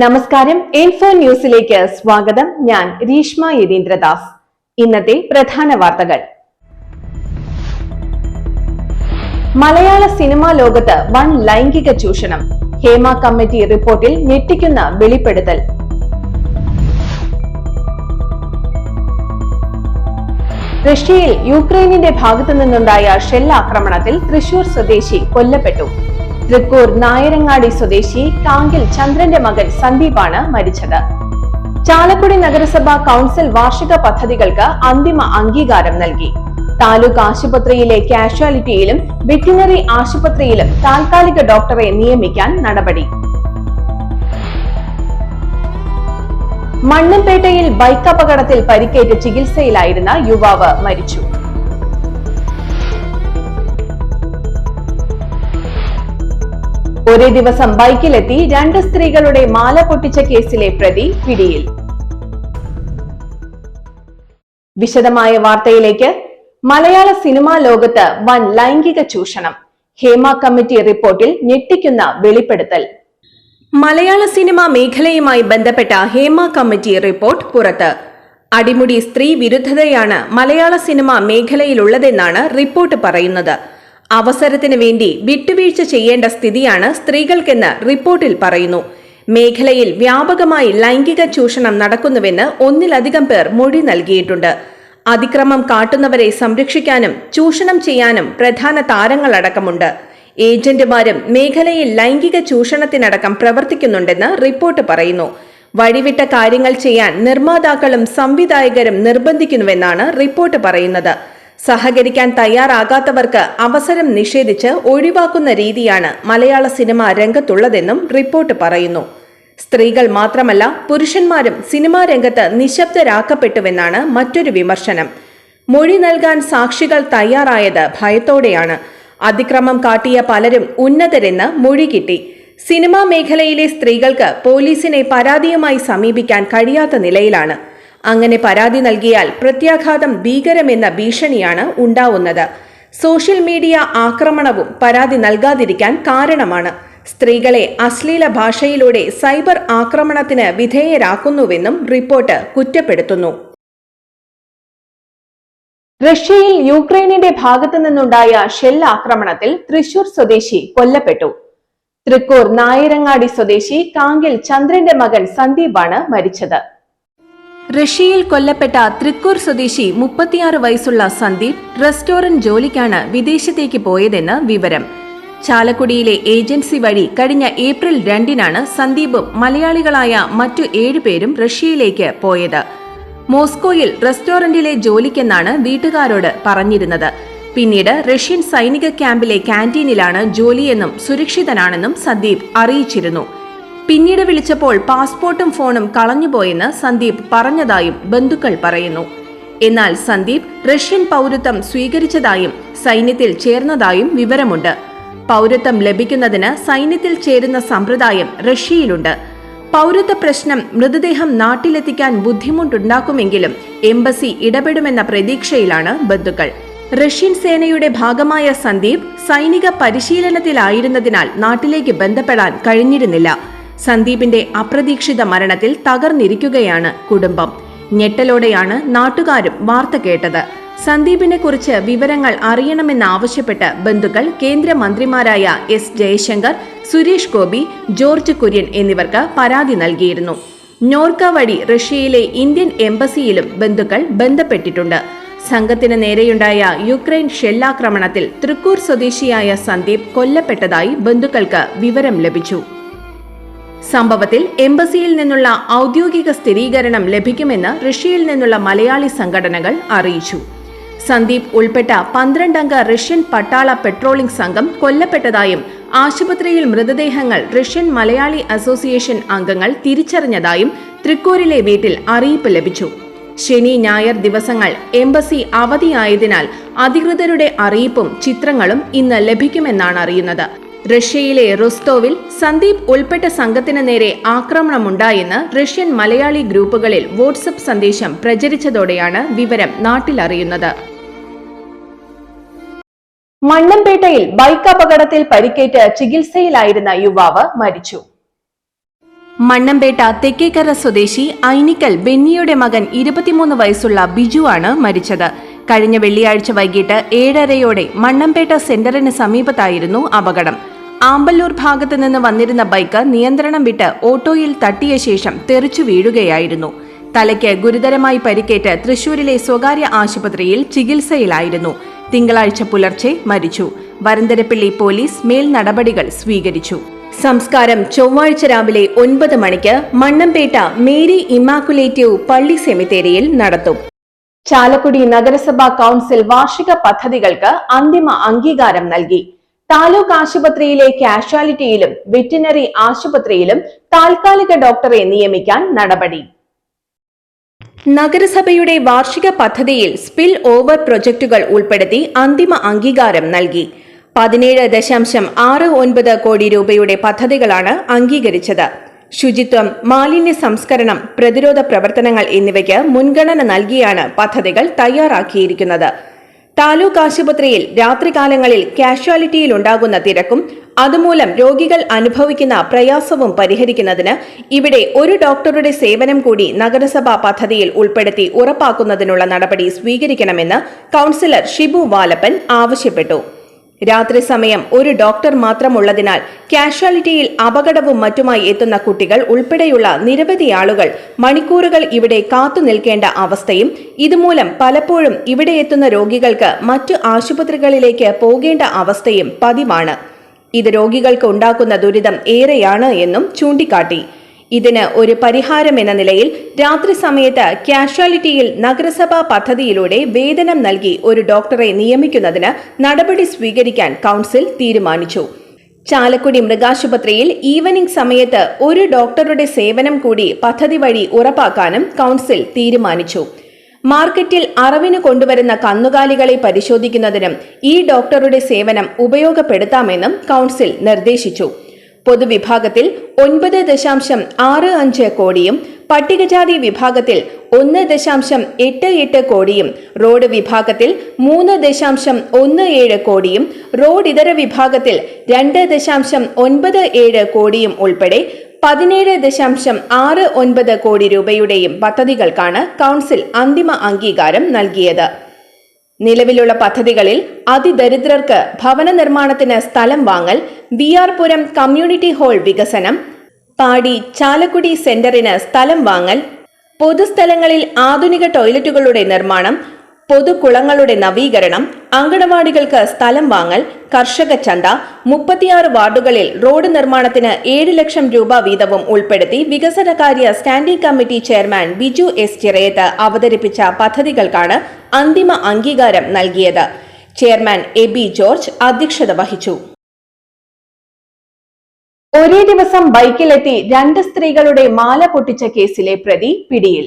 നമസ്കാരം. ഇൻഫോ ന്യൂസിലേക്ക് സ്വാഗതം. ഞാൻ രീഷ്മ യതീന്ദ്രദാസ്. ഇന്നത്തെ പ്രധാന വാർത്തകൾ. മലയാള സിനിമാ ലോകത്ത് വൻ ലൈംഗിക ചൂഷണം. ഹേമ കമ്മിറ്റി റിപ്പോർട്ടിൽ ഞെട്ടിക്കുന്ന വെളിപ്പെടുത്തൽ. റഷ്യയിൽ യുക്രൈനിന്റെ ഭാഗത്തു നിന്നുണ്ടായ ഷെല്ലാക്രമണത്തിൽ തൃശൂർ സ്വദേശി കൊല്ലപ്പെട്ടു. തൃക്കൂർ നായരങ്ങാടി സ്വദേശി കാങ്കിൽ ചന്ദ്രന്റെ മകൻ സന്ദീപാണ് മരിച്ചത്. ചാലക്കുടി നഗരസഭ കൗൺസിൽ വാർഷിക പദ്ധതികൾക്ക് അന്തിമ അംഗീകാരം നൽകി. താലൂക്ക് ആശുപത്രിയിലെ കാഷ്വാലിറ്റിയിലും വെറ്റിനറി ആശുപത്രിയിലും താൽക്കാലിക ഡോക്ടറെ നിയമിക്കാൻ നടപടി. മണ്ണമ്പേട്ടയിൽ ബൈക്ക് അപകടത്തിൽ പരിക്കേറ്റ് ചികിത്സയിലായിരുന്ന യുവാവ് മരിച്ചു. ഒരേ ദിവസം ബൈക്കിലെത്തി രണ്ട് സ്ത്രീകളുടെ മാല പൊട്ടിച്ച കേസിലെ പ്രതി പിടിയിൽ. വിശദമായ വാർത്തയിലേക്ക്. മലയാള സിനിമാ ലോകത്ത് വൻ ലൈംഗിക ചൂഷണം. ഹേമ കമ്മിറ്റി റിപ്പോർട്ടിൽ ഞെട്ടിക്കുന്ന വെളിപ്പെടുത്തൽ. മലയാള സിനിമാ മേഖലയുമായി ബന്ധപ്പെട്ട ഹേമ കമ്മിറ്റി റിപ്പോർട്ട് പുറത്ത്. അടിമുടി സ്ത്രീ വിരുദ്ധതയാണ് മലയാള സിനിമാ മേഖലയിലുള്ളതെന്നാണ് റിപ്പോർട്ട് പറയുന്നത്. അവസരത്തിന് വേണ്ടി വിട്ടുവീഴ്ച ചെയ്യേണ്ട സ്ഥിതിയാണ് സ്ത്രീകൾക്കെന്ന് റിപ്പോർട്ടിൽ പറയുന്നു. മേഖലയിൽ വ്യാപകമായി ലൈംഗിക ചൂഷണം നടക്കുന്നുവെന്ന് ഒന്നിലധികം പേർ മൊഴി നൽകിയിട്ടുണ്ട്. അതിക്രമം കാട്ടുന്നവരെ സംരക്ഷിക്കാനും ചൂഷണം ചെയ്യാനും പ്രധാന താരങ്ങളടക്കമുണ്ട്. ഏജന്റുമാരും മേഖലയിൽ ലൈംഗിക ചൂഷണത്തിനടക്കം പ്രവർത്തിക്കുന്നുണ്ടെന്ന് റിപ്പോർട്ട് പറയുന്നു. വഴിവിട്ട കാര്യങ്ങൾ ചെയ്യാൻ നിർമ്മാതാക്കളും സംവിധായകരും നിർബന്ധിക്കുന്നുവെന്നാണ് റിപ്പോർട്ട് പറയുന്നത്. സഹകരിക്കാൻ തയ്യാറാകാത്തവർക്ക് അവസരം നിഷേധിച്ച് ഒഴിവാക്കുന്ന രീതിയാണ് മലയാള സിനിമ രംഗത്തുള്ളതെന്നും റിപ്പോർട്ട് പറയുന്നു. സ്ത്രീകൾ മാത്രമല്ല പുരുഷന്മാരും സിനിമാ രംഗത്ത് നിശബ്ദരാക്കപ്പെട്ടുവെന്നാണ് മറ്റൊരു വിമർശനം. മൊഴി നൽകാൻ സാക്ഷികൾ തയ്യാറായത് ഭയത്തോടെയാണ്. അതിക്രമം കാട്ടിയ പലരും ഉന്നതരെന്ന് മൊഴി കിട്ടി. സിനിമാ മേഖലയിലെ സ്ത്രീകൾക്ക് പോലീസിനെ പരാതിയുമായി സമീപിക്കാൻ കഴിയാത്ത നിലയിലാണ്. അങ്ങനെ പരാതി നൽകിയാൽ പ്രത്യാഘാതം ഭീകരമെന്ന ഭീഷണിയാണ് ഉണ്ടാവുന്നത്. സോഷ്യൽ മീഡിയ ആക്രമണവും പരാതി നൽകാതിരിക്കാൻ കാരണമാണ്. സ്ത്രീകളെ അശ്ലീല ഭാഷയിലൂടെ സൈബർ ആക്രമണത്തിന് വിധേയരാക്കുന്നുവെന്നും റിപ്പോർട്ട് കുറ്റപ്പെടുത്തുന്നു. റഷ്യയിൽ യുക്രൈനിന്റെ ഭാഗത്തു നിന്നുണ്ടായ ഷെൽ ആക്രമണത്തിൽ തൃശൂർ സ്വദേശി കൊല്ലപ്പെട്ടു. തൃക്കൂർ നായരങ്ങാടി സ്വദേശി കാങ്കിൽ ചന്ദ്രന്റെ മകൻ സന്ദീപാണ് മരിച്ചത്. റഷ്യയിൽ കൊല്ലപ്പെട്ട തൃക്കൂർ സ്വദേശി മുപ്പത്തിയാറ് വയസ്സുള്ള സന്ദീപ് റെസ്റ്റോറന്റ് ജോലിക്കാണ് വിദേശത്തേക്ക് പോയതെന്ന് വിവരം. ചാലക്കുടിയിലെ ഏജൻസി വഴി കഴിഞ്ഞ ഏപ്രിൽ രണ്ടിനാണ് സന്ദീപും മലയാളികളായ മറ്റു ഏഴുപേരും റഷ്യയിലേക്ക് പോയത്. മോസ്കോയിൽ റെസ്റ്റോറന്റിലെ ജോലിക്കെന്നാണ് വീട്ടുകാരോട് പറഞ്ഞിരുന്നത്. പിന്നീട് റഷ്യൻ സൈനിക ക്യാമ്പിലെ ക്യാന്റീനിലാണ് ജോലിയെന്നും സുരക്ഷിതനാണെന്നും സന്ദീപ് അറിയിച്ചിരുന്നു. പിന്നീട് വിളിച്ചപ്പോൾ പാസ്പോർട്ടും ഫോണും കളഞ്ഞുപോയെന്ന് സന്ദീപ് പറഞ്ഞതായും ബന്ധുക്കൾ പറയുന്നു. എന്നാൽ സന്ദീപ് റഷ്യൻ പൗരത്വം സ്വീകരിച്ചതായും സൈന്യത്തിൽ ചേർന്നതായും വിവരമുണ്ട്. പൗരത്വം ലഭിക്കുന്നതിന് സൈന്യത്തിൽ ചേരുന്ന സമ്പ്രദായം റഷ്യയിലുണ്ട്. പൗരത്വ പ്രശ്നം മൃതദേഹം നാട്ടിലെത്തിക്കാൻ ബുദ്ധിമുട്ടുണ്ടാക്കുമെങ്കിലും എംബസി ഇടപെടുമെന്ന പ്രതീക്ഷയിലാണ് ബന്ധുക്കൾ. റഷ്യൻ സേനയുടെ ഭാഗമായ സന്ദീപ് സൈനിക പരിശീലനത്തിലായിരുന്നതിനാൽ നാട്ടിലേക്ക് ബന്ധപ്പെടാൻ കഴിഞ്ഞിരുന്നില്ല. സന്ദീപിന്റെ അപ്രതീക്ഷിത മരണത്തിൽ തകർന്നിരിക്കുകയാണ് കുടുംബം. ഞെട്ടലോടെയാണ് നാട്ടുകാരും വാർത്ത കേട്ടത്. സന്ദീപിനെ കുറിച്ച് വിവരങ്ങൾ അറിയണമെന്നാവശ്യപ്പെട്ട് ബന്ധുക്കൾ കേന്ദ്രമന്ത്രിമാരായ എസ് ജയശങ്കർ സുരേഷ് ഗോപി ജോർജ് കുര്യൻ എന്നിവർക്ക് പരാതി നൽകിയിരുന്നു. നോർക്ക വഴി റഷ്യയിലെ ഇന്ത്യൻ എംബസിയിലും ബന്ധുക്കൾ ബന്ധപ്പെട്ടിട്ടുണ്ട്. സംഘത്തിന് നേരെയുണ്ടായ യുക്രൈൻ ഷെല്ലാക്രമണത്തിൽ തൃക്കൂർ സ്വദേശിയായ സന്ദീപ് കൊല്ലപ്പെട്ടതായി ബന്ധുക്കൾക്ക് വിവരം ലഭിച്ചു. സംഭവത്തിൽ എംബസിയിൽ നിന്നുള്ള ഔദ്യോഗിക സ്ഥിരീകരണം ലഭിക്കുമെന്ന് റഷ്യയിൽ നിന്നുള്ള മലയാളി സംഘടനകൾ അറിയിച്ചു. സന്ദീപ് ഉൾപ്പെട്ട പന്ത്രണ്ടംഗ റഷ്യൻ പട്ടാള പെട്രോളിംഗ് സംഘം കൊല്ലപ്പെട്ടതായും ആശുപത്രിയിൽ മൃതദേഹങ്ങൾ റഷ്യൻ മലയാളി അസോസിയേഷൻ അംഗങ്ങൾ തിരിച്ചറിഞ്ഞതായും തൃക്കൂരിലെ വീട്ടിൽ അറിയിപ്പ് ലഭിച്ചു. ശനി ഞായർ ദിവസങ്ങൾ എംബസി അവധിയായതിനാൽ അധികൃതരുടെ അറിയിപ്പും ചിത്രങ്ങളും ഇന്ന് ലഭിക്കുമെന്നാണ് അറിയുന്നത്. റഷ്യയിലെ റൊസ്തോവിൽ സന്ദീപ് ഉൾപ്പെട്ട സംഘത്തിന് നേരെ ആക്രമണമുണ്ടായെന്ന് റഷ്യൻ മലയാളി ഗ്രൂപ്പുകളിൽ വാട്സപ്പ് സന്ദേശം പ്രചരിച്ചതോടെയാണ് വിവരം നാട്ടിലറിയുന്നത്. മണ്ണമ്പേട്ടയിൽ ബൈക്ക് അപകടത്തിൽ പരിക്കേറ്റ് ചികിത്സയിലായിരുന്ന യുവാവ് മരിച്ചു. മണ്ണമ്പേട്ട തെക്കേക്കര സ്വദേശി ഐനിക്കൽ ബെന്നിയുടെ മകൻ ഇരുപത്തിമൂന്ന് വയസ്സുള്ള ബിജു ആണ് മരിച്ചത്. കഴിഞ്ഞ വെള്ളിയാഴ്ച വൈകിട്ട് ഏഴരയോടെ മണ്ണമ്പേട്ട സെന്ററിന് സമീപത്തായിരുന്നു അപകടം. ആമ്പല്ലൂർ ഭാഗത്ത് നിന്ന് വന്നിരുന്ന ബൈക്ക് നിയന്ത്രണം വിട്ട് ഓട്ടോയിൽ തട്ടിയ ശേഷം തെറിച്ചു വീഴുകയായിരുന്നു. തലയ്ക്ക് ഗുരുതരമായി പരിക്കേറ്റ് തൃശൂരിലെ സ്വകാര്യ ആശുപത്രിയിൽ ചികിത്സയിലായിരുന്നു. തിങ്കളാഴ്ച പുലർച്ചെ മരിച്ചു. വരന്തരപ്പിള്ളി പോലീസ് മേൽ നടപടികൾ സ്വീകരിച്ചു. സംസ്കാരം ചൊവ്വാഴ്ച രാവിലെ ഒൻപത് മണിക്ക് മണ്ണമ്പേട്ട മേരി ഇമാക്കുലേറ്റീവ് പള്ളി സെമിത്തേരിയിൽ നടത്തും. ചാലക്കുടി നഗരസഭാ കൗൺസിൽ വാർഷിക പദ്ധതികൾക്ക് അന്തിമ അംഗീകാരം നൽകി. താലൂക്ക് ആശുപത്രിയിലെ കാഷ്വാലിറ്റിയിലും വെറ്റിനറി ആശുപത്രിയിലും താൽക്കാലിക ഡോക്ടറെ നിയമിക്കാൻ നടപടി. നഗരസഭയുടെ വാർഷിക പദ്ധതിയിൽ സ്പിൽ ഓവർ പ്രൊജക്ടുകൾ ഉൾപ്പെടുത്തി അന്തിമ അംഗീകാരം നൽകി. പതിനേഴ് ദശാംശം ആറ് ഒൻപത് കോടി രൂപയുടെ പദ്ധതികളാണ് അംഗീകരിച്ചത്. ശുചിത്വം മാലിന്യ സംസ്കരണം പ്രതിരോധ പ്രവർത്തനങ്ങൾ എന്നിവയ്ക്ക് മുൻഗണന നൽകിയാണ് പദ്ധതികൾ തയ്യാറാക്കിയിരിക്കുന്നത്. താലൂക്ക് ആശുപത്രിയിൽ രാത്രികാലങ്ങളിൽ കാഷ്വാലിറ്റിയിൽ ഉണ്ടാകുന്ന തിരക്കും അതുമൂലം രോഗികൾ അനുഭവിക്കുന്ന പ്രയാസവും പരിഹരിക്കുന്നതിന് ഇവിടെ ഒരു ഡോക്ടറുടെ സേവനം കൂടി നഗരസഭാ പദ്ധതിയിൽ ഉൾപ്പെടുത്തി ഉറപ്പാക്കുന്നതിനുള്ള നടപടി സ്വീകരിക്കണമെന്ന് കൌൺസിലർ ഷിബു വാലപ്പൻ ആവശ്യപ്പെട്ടു. രാത്രി സമയം ഒരു ഡോക്ടർ മാത്രമുള്ളതിനാൽ കാഷ്വാലിറ്റിയിൽ അപകടവും മറ്റുമായി എത്തുന്ന കുട്ടികൾ ഉൾപ്പെടെയുള്ള നിരവധി ആളുകൾ മണിക്കൂറുകൾ ഇവിടെ കാത്തു നിൽക്കേണ്ട അവസ്ഥയും ഇതുമൂലം പലപ്പോഴും ഇവിടെ എത്തുന്ന രോഗികൾക്ക് മറ്റു ആശുപത്രികളിലേക്ക് പോകേണ്ട അവസ്ഥയും പതിവാണ്. ഇത് രോഗികൾക്ക് ഉണ്ടാക്കുന്ന ദുരിതം ഏറെയാണ് എന്നും ചൂണ്ടിക്കാട്ടി. ഇതിന് ഒരു പരിഹാരം എന്ന നിലയിൽ രാത്രി സമയത്ത് കാഷ്വാലിറ്റിയിൽ നഗരസഭാ പദ്ധതിയിലൂടെ വേതനം നൽകി ഒരു ഡോക്ടറെ നിയമിക്കുന്നതിന് നടപടി സ്വീകരിക്കാൻ കൗൺസിൽ തീരുമാനിച്ചു. ചാലക്കുടി മൃഗാശുപത്രിയിൽ ഈവനിംഗ് സമയത്ത് ഒരു ഡോക്ടറുടെ സേവനം കൂടി പദ്ധതി വഴി ഉറപ്പാക്കാനും കൗൺസിൽ തീരുമാനിച്ചു. മാർക്കറ്റിൽ അറവിന് കൊണ്ടുവരുന്ന കന്നുകാലികളെ പരിശോധിക്കുന്നതിനും ഈ ഡോക്ടറുടെ സേവനം ഉപയോഗപ്പെടുത്താമെന്നും കൗൺസിൽ നിർദ്ദേശിച്ചു. പൊതുവിഭാഗത്തിൽ ഒൻപത് ദശാംശം ആറ് അഞ്ച് കോടിയും പട്ടികജാതി വിഭാഗത്തിൽ ഒന്ന് ദശാംശം എട്ട് എട്ട് കോടിയും റോഡ് വിഭാഗത്തിൽ മൂന്ന് ദശാംശം ഒന്ന് ഏഴ് കോടിയും റോഡ് ഇതര വിഭാഗത്തിൽ രണ്ട് ദശാംശം ഒൻപത് ഏഴ് കോടിയും ഉൾപ്പെടെ പതിനേഴ് ദശാംശം ആറ് ഒൻപത് കോടി രൂപയുടെയും പദ്ധതികൾക്കാണ് കൗൺസിൽ അന്തിമ അംഗീകാരം നൽകിയത്. നിലവിലുള്ള പദ്ധതികളിൽ അതിദരിദ്രർക്ക് ഭവന നിർമ്മാണത്തിന് സ്ഥലം വാങ്ങൽ B R Puram community hall വികസനം പാടി ചാലക്കുടി സെന്ററിന് സ്ഥലം വാങ്ങൽ പൊതുസ്ഥലങ്ങളിൽ ആധുനിക ടോയ്ലറ്റുകളുടെ നിർമ്മാണം പൊതുകുളങ്ങളുടെ നവീകരണം അങ്കണവാടികൾക്ക് സ്ഥലം വാങ്ങൽ കർഷക ചന്ത മുപ്പത്തിയാറ് വാർഡുകളിൽ റോഡ് നിർമ്മാണത്തിന് ഏഴ് ലക്ഷം രൂപ വീതവും ഉൾപ്പെടുത്തി വികസനകാര്യ standing committee chairman Biju S Chirayath അവതരിപ്പിച്ച പദ്ധതികൾക്കാണ് അന്തിമ അംഗീകാരം നൽകിയത്. ചെയർമാൻ എ ബി ജോർജ് അധ്യക്ഷത വഹിച്ചു. ഒരേ ദിവസം ബൈക്കിലെത്തി രണ്ട് സ്ത്രീകളുടെ മാല പൊട്ടിച്ച കേസിലെ പ്രതി പിടിയിൽ.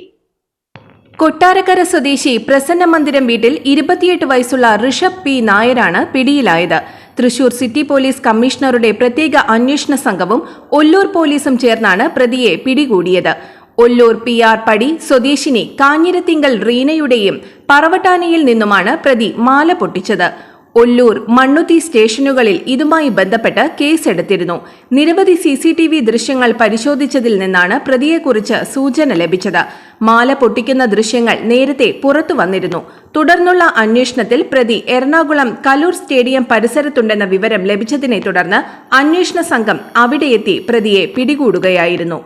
കൊട്ടാരക്കര സ്വദേശി പ്രസന്ന മന്ദിരം വീട്ടിൽ ഇരുപത്തിയെട്ട് വയസ്സുള്ള ഋഷഭ് പി. നായരാണ് പിടിയിലായത്. തൃശൂർ സിറ്റി പോലീസ് കമ്മീഷണറുടെ പ്രത്യേക അന്വേഷണ സംഘവും ഒല്ലൂർ പോലീസും ചേർന്നാണ് പ്രതിയെ പിടികൂടിയത്. ഒല്ലൂർ പി. ആർ. പടി സ്വദേശിനി കാഞ്ഞിരത്തിങ്കൽ റീനയുടെയും പറവട്ടാനയിൽ നിന്നുമാണ് പ്രതി മാല പൊട്ടിച്ചത്. ഒല്ലൂർ മണ്ണുത്തി സ്റ്റേഷനുകളിൽ ഇതുമായി ബന്ധപ്പെട്ട് കേസെടുത്തിരുന്നു. നിരവധി സി സി ടി വി ദൃശ്യങ്ങൾ പരിശോധിച്ചതിൽ നിന്നാണ് പ്രതിയെക്കുറിച്ച് സൂചന ലഭിച്ചത്. മാല പൊട്ടിക്കുന്ന ദൃശ്യങ്ങൾ നേരത്തെ പുറത്തു വന്നിരുന്നു. തുടർന്നുള്ള അന്വേഷണത്തിൽ പ്രതി എറണാകുളം കലൂർ സ്റ്റേഡിയം പരിസരത്തുണ്ടെന്ന വിവരം ലഭിച്ചതിനെ തുടർന്ന് അന്വേഷണ സംഘം അവിടെയെത്തി പ്രതിയെ പിടികൂടുകയായിരുന്നു.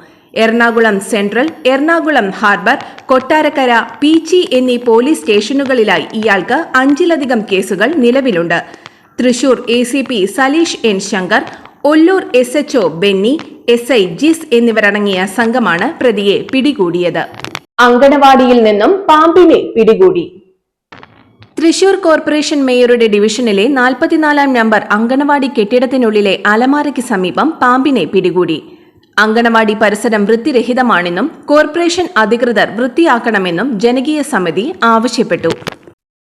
എറണാകുളം സെൻട്രൽ എറണാകുളം ഹാർബർ കൊട്ടാരക്കര പീച്ചി എന്നീ പോലീസ് സ്റ്റേഷനുകളിലായി ഇയാൾക്ക് അഞ്ചിലധികം കേസുകൾ നിലവിലുണ്ട്. Thrissur A C P Saleesh N Shankar Ollur S HO Benny S I Jis എന്നിവരടങ്ങിയ സംഘമാണ് പ്രതിയെ പിടികൂടിയത്. അങ്കണവാടിയിൽ നിന്നും പാമ്പിനെ പിടികൂടി. തൃശൂർ കോർപ്പറേഷൻ മേയറുടെ ഡിവിഷനിലെ നാൽപ്പത്തിനാലാം നമ്പർ അങ്കണവാടി കെട്ടിടത്തിനുള്ളിലെ അലമാരയ്ക്ക് സമീപം പാമ്പിനെ പിടികൂടി. അങ്കണവാടി പരിസരം വൃത്തിരഹിതമാണെന്നും കോർപ്പറേഷൻ അധികൃതർ വൃത്തിയാക്കണമെന്നും ജനകീയ സമിതി ആവശ്യപ്പെട്ടു.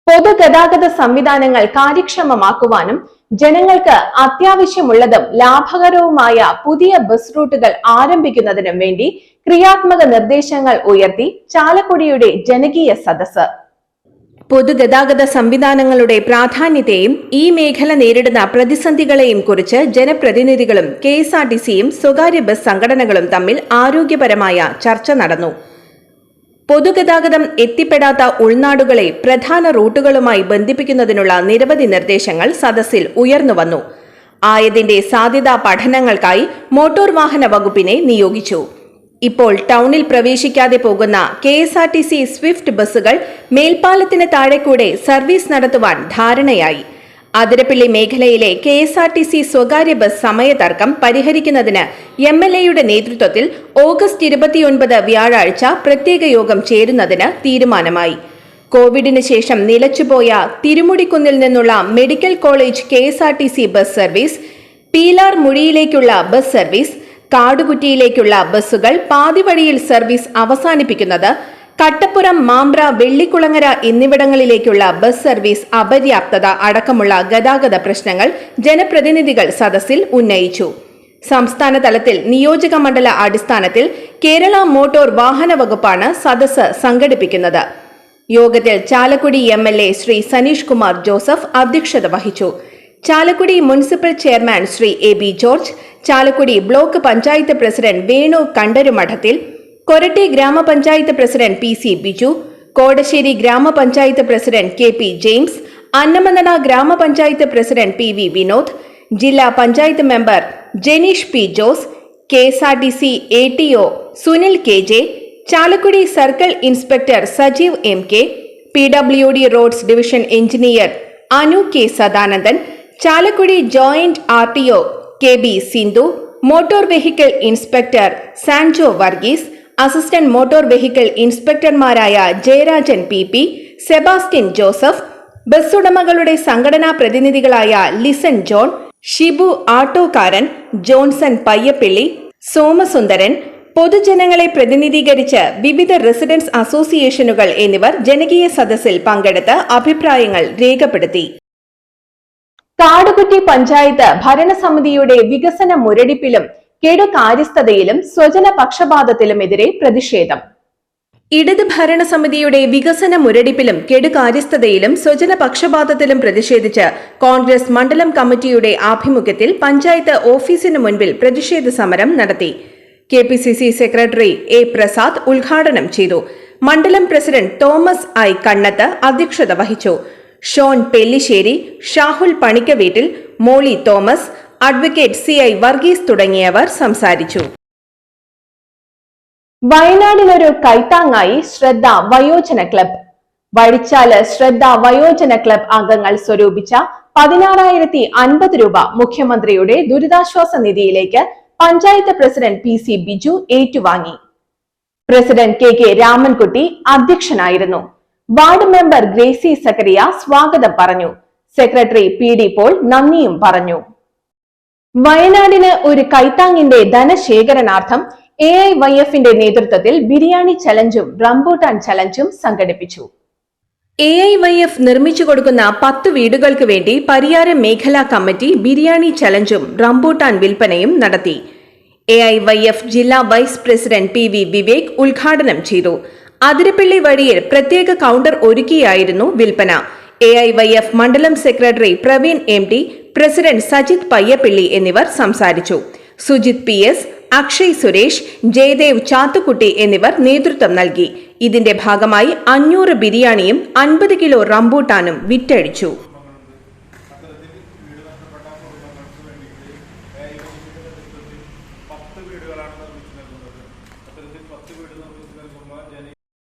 പൊതുഗതാഗത സംവിധാനങ്ങൾ കാര്യക്ഷമമാക്കുവാനും ജനങ്ങൾക്ക് അത്യാവശ്യമുള്ളതും ലാഭകരവുമായ പുതിയ ബസ് റൂട്ടുകൾ ആരംഭിക്കുന്നതിനും വേണ്ടി ക്രിയാത്മക നിർദ്ദേശങ്ങൾ ഉയർത്തി ചാലക്കുടിയുടെ ജനകീയ സദസ്സ്. പൊതുഗതാഗത സംവിധാനങ്ങളുടെ പ്രാധാന്യത്തെയും ഈ മേഖല നേരിടുന്ന പ്രതിസന്ധികളെയും കുറിച്ച് ജനപ്രതിനിധികളും കെ എസ് ആർ ടി സിയും സ്വകാര്യ ബസ് സംഘടനകളും തമ്മിൽ ആരോഗ്യപരമായ ചർച്ച നടന്നു. പൊതുഗതാഗതം എത്തിപ്പെടാത്ത ഉൾനാടുകളെ പ്രധാന റൂട്ടുകളുമായി ബന്ധിപ്പിക്കുന്നതിനുള്ള നിരവധി നിർദ്ദേശങ്ങൾ സദസ്സിൽ ഉയർന്നുവന്നു ആയതിന്റെ സാധ്യതാ പഠനങ്ങൾക്കായി മോട്ടോർ വാഹന വകുപ്പിനെ നിയോഗിച്ചു. ഇപ്പോൾ ടൗണിൽ പ്രവേശിക്കാതെ പോകുന്ന K S R T C swift ബസ്സുകൾ മേൽപ്പാലത്തിന് താഴെ കൂടെ സർവീസ് നടത്തുവാൻ ധാരണയായി. അതിരപ്പിള്ളി മേഖലയിലെ K S R T C സ്വകാര്യ ബസ് സമയതർക്കം പരിഹരിക്കുന്നതിന് എം എൽ എയുടെ നേതൃത്വത്തിൽ ഓഗസ്റ്റ് ഇരുപത്തിയൊൻപത് വ്യാഴാഴ്ച പ്രത്യേക യോഗം ചേരുന്നതിന് തീരുമാനമായി. കോവിഡിന് ശേഷം നിലച്ചുപോയ തിരുമുടിക്കുന്നിൽ നിന്നുള്ള medical college K S R T C bus service പീലാർ മുഴിയിലേക്കുള്ള ബസ് സർവീസ് കാടുകുറ്റിയിലേക്കുള്ള ബസ്സുകൾ പാതിവഴിയിൽ സർവീസ് അവസാനിപ്പിക്കുന്നത് കട്ടപ്പുറം മാമ്പ്ര വെള്ളിക്കുളങ്ങര എന്നിവിടങ്ങളിലേക്കുള്ള ബസ് സർവീസ് അപര്യാപ്തത അടക്കമുള്ള ഗതാഗത പ്രശ്നങ്ങൾ ജനപ്രതിനിധികൾ സദസ്സിൽ ഉന്നയിച്ചു. സംസ്ഥാന തലത്തിൽ നിയോജക മണ്ഡല അടിസ്ഥാനത്തിൽ കേരള മോട്ടോർ വാഹന വകുപ്പാണ് സദസ്സ് സംഘടിപ്പിക്കുന്നത്. യോഗത്തിൽ Chalakudy M L A Shri Saneesh Kumar Joseph അധ്യക്ഷത വഹിച്ചു. Chalakudy municipal chairman Shri A B George Chalakudy block panchayat president Venu Kandarumadathil Koratty ഗ്രാമപഞ്ചായത്ത് president P C Biju Kodassery ഗ്രാമപഞ്ചായത്ത് president K P James Annamanada ഗ്രാമപഞ്ചായത്ത് president P V Vinod ജില്ലാ panchayat member Jeneesh P Jose K S R T C A T O Sunil K J Chalakudy circle inspector Sajeev M K P W D roads division engineer Anu K Sadanandan Chalakudy joint R T O K B Sindhu motor vehicle inspector Sanjo Varghese assistant motor vehicle ഇൻസ്പെക്ടർമാരായ Jayarajan P P Sebastian Joseph ബസ്സുടമകളുടെ സംഘടനാ പ്രതിനിധികളായ ലിസൺ ജോൺ ഷിബു ആട്ടോക്കാരൻ ജോൺസൺ പയ്യപ്പിള്ളി സോമസുന്ദരൻ പൊതുജനങ്ങളെ പ്രതിനിധീകരിച്ച് വിവിധ residence അസോസിയേഷനുകൾ എന്നിവർ ജനകീയ സദസ്സിൽ പങ്കെടുത്ത് അഭിപ്രായങ്ങൾ രേഖപ്പെടുത്തി. കാടുകുറ്റി പഞ്ചായത്ത് ഭരണസമിതിയുടെ വികസന മുരടിപ്പിലും കെടുകാര്യസ്ഥതയിലും സ്വജന പക്ഷപാതത്തിലുമെതിരെ പ്രതിഷേധം. ഇടത് ഭരണസമിതിയുടെ വികസന മുരടിപ്പിലും കെടുകാര്യസ്ഥതയിലും സ്വജന പക്ഷപാതത്തിലും പ്രതിഷേധിച്ച് കോൺഗ്രസ് മണ്ഡലം കമ്മിറ്റിയുടെ ആഭിമുഖ്യത്തിൽ പഞ്ചായത്ത് ഓഫീസിന് മുൻപിൽ പ്രതിഷേധ സമരം നടത്തി. K P C C secretary A Prasad ഉദ്ഘാടനം ചെയ്തു. മണ്ഡലം പ്രസിഡന്റ് തോമസ് ഐ കണ്ണത്ത് അധ്യക്ഷത വഹിച്ചു. Shone Pellissery Shahul Panikkaveettil Molly Thomas advocate C I Varghese തുടങ്ങിയവർ സംസാരിച്ചു. വയനാടിനൊരു കൈത്താങ്ങായി ശ്രദ്ധ വയോജന ക്ലബ്. വഴിച്ചാൽ ശ്രദ്ധ വയോജന ക്ലബ് അംഗങ്ങൾ സ്വരൂപിച്ച പതിനാറായിരത്തി അൻപത് രൂപ മുഖ്യമന്ത്രിയുടെ ദുരിതാശ്വാസ നിധിയിലേക്ക് panchayat president P C Biju ഏറ്റുവാങ്ങി. പ്രസിഡന്റ് കെ കെ രാമൻകുട്ടി അധ്യക്ഷനായിരുന്നു. വാർഡ് മെമ്പർ ഗ്രേസി സക്കറിയ സ്വാഗതം പറഞ്ഞു. സെക്രട്ടറി പി ഡി പോൾ നന്ദിയും പറഞ്ഞു. വയനാടിന് ഒരു കൈത്താങ്ങിന്റെ ധനശേഖരണാർത്ഥം എ ഐ വൈ എഫിന്റെ നേതൃത്വത്തിൽ ബിരിയാണി ചലഞ്ചും റംബൂട്ടാൻ ചലഞ്ചും സംഘടിപ്പിച്ചു. എ ഐ വൈ എഫ് നിർമ്മിച്ചു കൊടുക്കുന്ന പത്ത് വീടുകൾക്ക് വേണ്ടി പരിയാരം മേഖലാ കമ്മിറ്റി ബിരിയാണി ചലഞ്ചും റംബൂട്ടാൻ വിൽപ്പനയും നടത്തി. എ ഐ വൈ എഫ് ജില്ലാ vice president P V Vivek ഉദ്ഘാടനം ചെയ്തു. അതിരപ്പള്ളി വഴിയിൽ പ്രത്യേക കൗണ്ടർ ഒരുക്കിയായിരുന്നു വിൽപ്പന. എ ഐ വൈ എഫ് മണ്ഡലം secretary Praveen M D president Sajith Payyappilly എന്നിവർ സംസാരിച്ചു. സുജിത് പി എസ് അക്ഷയ് സുരേഷ് ജയദേവ് ചാത്തുക്കുട്ടി എന്നിവർ നേതൃത്വം നൽകി. ഇതിന്റെ ഭാഗമായി അഞ്ഞൂറ് ബിരിയാണിയും അൻപത് കിലോ റംബൂട്ടാനും വിറ്റഴിച്ചു. പത്ത് വീടുകളാണ് നൽകുന്നത്.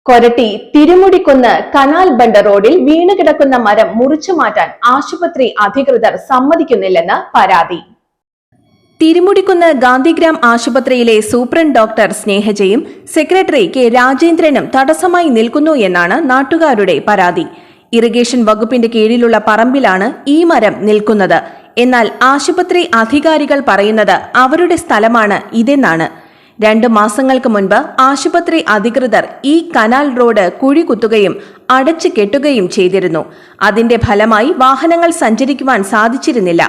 കൊരട്ടി തിരുമുടിക്കുന്ന് കനാൽ ബണ്ട് റോഡിൽ വീണുകിടക്കുന്ന മരം മുറിച്ചു മാറ്റാൻ ആശുപത്രി അധികൃതർ സമ്മതിക്കുന്നില്ലെന്ന് പരാതി. തിരുമുടിക്കുന്ന് ഗാന്ധിഗ്രാം ആശുപത്രിയിലെ സൂപ്രണ്ട് ഡോക്ടർ സ്നേഹജയും സെക്രട്ടറി കെ രാജേന്ദ്രനും തടസ്സമായി നിൽക്കുന്നു എന്നാണ് നാട്ടുകാരുടെ പരാതി. ഇറിഗേഷൻ വകുപ്പിന്റെ കീഴിലുള്ള പറമ്പിലാണ് ഈ മരം നിൽക്കുന്നത്. എന്നാൽ ആശുപത്രി അധികാരികൾ പറയുന്നത് അവരുടെ സ്ഥലമാണ് ഇതെന്നാണ്. രണ്ട് മാസങ്ങൾക്ക് മുൻപ് ആശുപത്രി അധികൃതർ ഈ കനാൽ റോഡ് കുഴി കുത്തുകയും അടച്ചു കെട്ടുകയും ചെയ്തിരുന്നു. അതിന്റെ ഫലമായി വാഹനങ്ങൾ സഞ്ചരിക്കുവാൻ സാധിച്ചിരുന്നില്ല.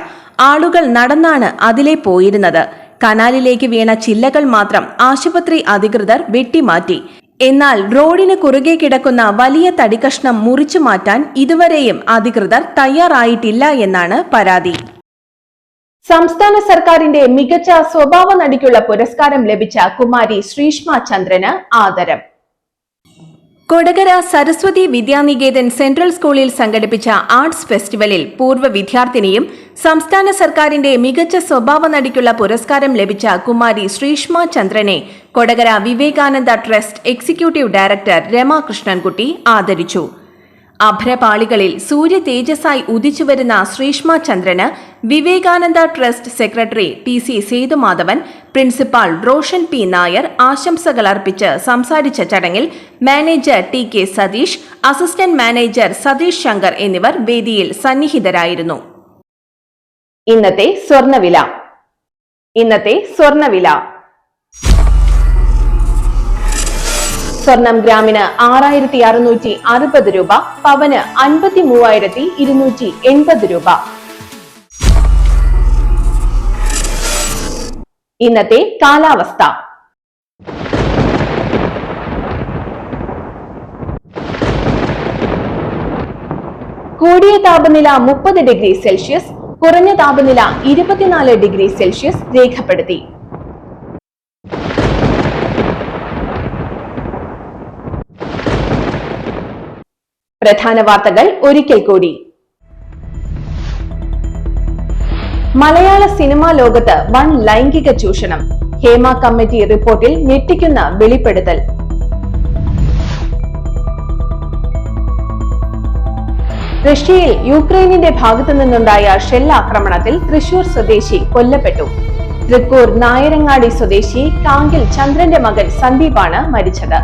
ആളുകൾ നടന്നാണ് അതിലെ പോയിരുന്നത്. കനാലിലേക്ക് വീണ ചില്ലകൾ മാത്രം ആശുപത്രി അധികൃതർ വെട്ടിമാറ്റി. എന്നാൽ റോഡിന് കുറുകെ കിടക്കുന്ന വലിയ തടിക്കഷ്ണം മുറിച്ചു മാറ്റാൻ ഇതുവരെയും അധികൃതർ തയ്യാറായിട്ടില്ല എന്നാണ് പരാതി. സംസ്ഥാന സർക്കാരിന്റെ മികച്ച സ്വഭാവ നടിക്കുള്ള പുരസ്കാരം ലഭിച്ച കുമാരി ശ്രീഷ്മ ചന്ദ്രന് ആദരം. കൊടകര സരസ്വതി വിദ്യാനികേതൻ സെൻട്രൽ സ്കൂളിൽ സംഘടിപ്പിച്ച ആർട്സ് ഫെസ്റ്റിവലിൽ പൂർവ വിദ്യാർത്ഥിനിയും സംസ്ഥാന സർക്കാരിന്റെ മികച്ച സ്വഭാവ നടിക്കുള്ള പുരസ്കാരം ലഭിച്ച കുമാരി ശ്രീഷ്മ ചന്ദ്രനെ Kodakara Vivekananda trust executive director Ramakrishnankutty ആദരിച്ചു. അഭരപാളികളിൽ സൂര്യ തേജസ്സായി ഉദിച്ചുവരുന്ന ശ്രീഷ്മ ചന്ദ്രന് Vivekananda trust secretary T C Sethumadhavan principal Roshan P Nair ആശംസകൾ അർപ്പിച്ച് സംസാരിച്ച ചടങ്ങിൽ manager T K Satheesh assistant manager Satheesh Shankar എന്നിവർ വേദിയിൽ സന്നിഹിതരായിരുന്നു. ഇന്നത്തെ സ്വർണവില ഇന്നത്തെ സ്വർണവില സ്വർണം ഗ്രാമിന് ആറായിരത്തി അറുന്നൂറ്റി അറുപത് രൂപ പവന് അൻപത്തി മൂവായിരത്തി ഇരുന്നൂറ്റി എൺപത് രൂപ. ഇന്നത്തെ കാലാവസ്ഥ. കൂടിയ താപനില മുപ്പത് ഡിഗ്രി സെൽഷ്യസ് കുറഞ്ഞ താപനില ഇരുപത്തിനാല് ഡിഗ്രി സെൽഷ്യസ് രേഖപ്പെടുത്തി. പ്രധാന വാർത്തകൾ ഒരിക്കൽ കൂടി. മലയാള സിനിമാ ലോകത്ത് വൻ ലൈംഗിക ചൂഷണം. ഹേമ കമ്മിറ്റി റിപ്പോർട്ടിൽ ഞെട്ടിക്കുന്ന വെളിപ്പെടുത്തൽ. റഷ്യയിൽ യുക്രൈനിന്റെ ഭാഗത്തു നിന്നുണ്ടായ ഷെൽ ആക്രമണത്തിൽ തൃശൂർ സ്വദേശി കൊല്ലപ്പെട്ടു. തൃക്കൂർ നായരങ്ങാടി സ്വദേശി കാങ്കിൽ ചന്ദ്രന്റെ മകൻ സന്ദീപാണ് മരിച്ചത്.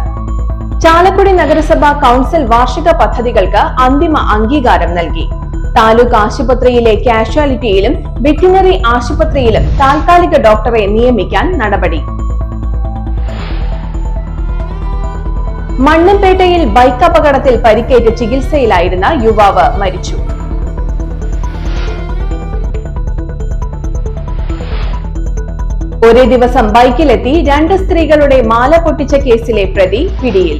ചാലക്കുടി നഗരസഭ കൗൺസിൽ വാർഷിക പദ്ധതികൾക്ക് അന്തിമ അംഗീകാരം നൽകി. താലൂക്ക് ആശുപത്രിയിലെ കാഷ്വാലിറ്റിയിലും വെറ്റിനറി ആശുപത്രിയിലും താൽക്കാലിക ഡോക്ടറെ നിയമിക്കാൻ നടപടി. മണ്ണമ്പേട്ടയിൽ ബൈക്ക് അപകടത്തിൽ പരിക്കേറ്റ് ചികിത്സയിലായിരുന്ന യുവാവ് മരിച്ചു. ഒരേ ദിവസം ബൈക്കിലെത്തി രണ്ട് സ്ത്രീകളുടെ മാല പൊട്ടിച്ച കേസിലെ പ്രതി പിടിയിൽ.